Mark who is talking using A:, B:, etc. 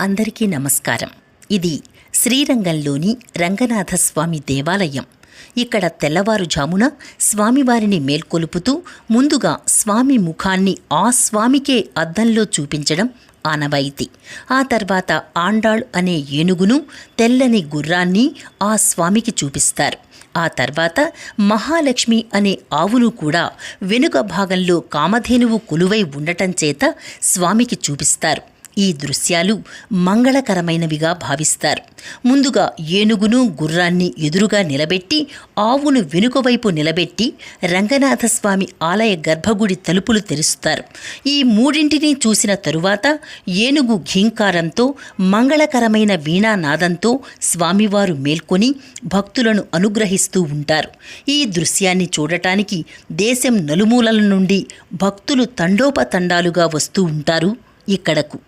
A: అందరికీ నమస్కారం. ఇది శ్రీరంగంలోని రంగనాథస్వామి దేవాలయం. ఇక్కడ తెల్లవారుజామున స్వామివారిని మేల్కొలుపుతూ ముందుగా స్వామి ముఖాన్ని ఆ స్వామికే అద్దంలో చూపించడం ఆనవాయితీ. ఆ తర్వాత ఆండాళ్ అనే ఏనుగును తెల్లని గుర్రాన్ని ఆ స్వామికి చూపిస్తారు. ఆ తర్వాత మహాలక్ష్మి అనే ఆవును కూడా వెనుక భాగంలో కామధేనువు కొలువై ఉండటం చేత స్వామికి చూపిస్తారు. ఈ దృశ్యాలు మంగళకరమైనవిగా భావిస్తారు. ముందుగా ఏనుగును గుర్రాన్ని ఎదురుగా నిలబెట్టి ఆవును వెనుకవైపు నిలబెట్టి రంగనాథస్వామి ఆలయ గర్భగుడి తలుపులు తెరుస్తారు. ఈ మూడింటిని చూసిన తరువాత ఏనుగు ఘీంకారంతో మంగళకరమైన వీణానాదంతో స్వామివారు మేల్కొని భక్తులను అనుగ్రహిస్తూ ఉంటారు. ఈ దృశ్యాన్ని చూడటానికి దేశం నలుమూలల నుండి భక్తులు తండోపతండాలుగా వస్తూ ఉంటారు ఇక్కడకు.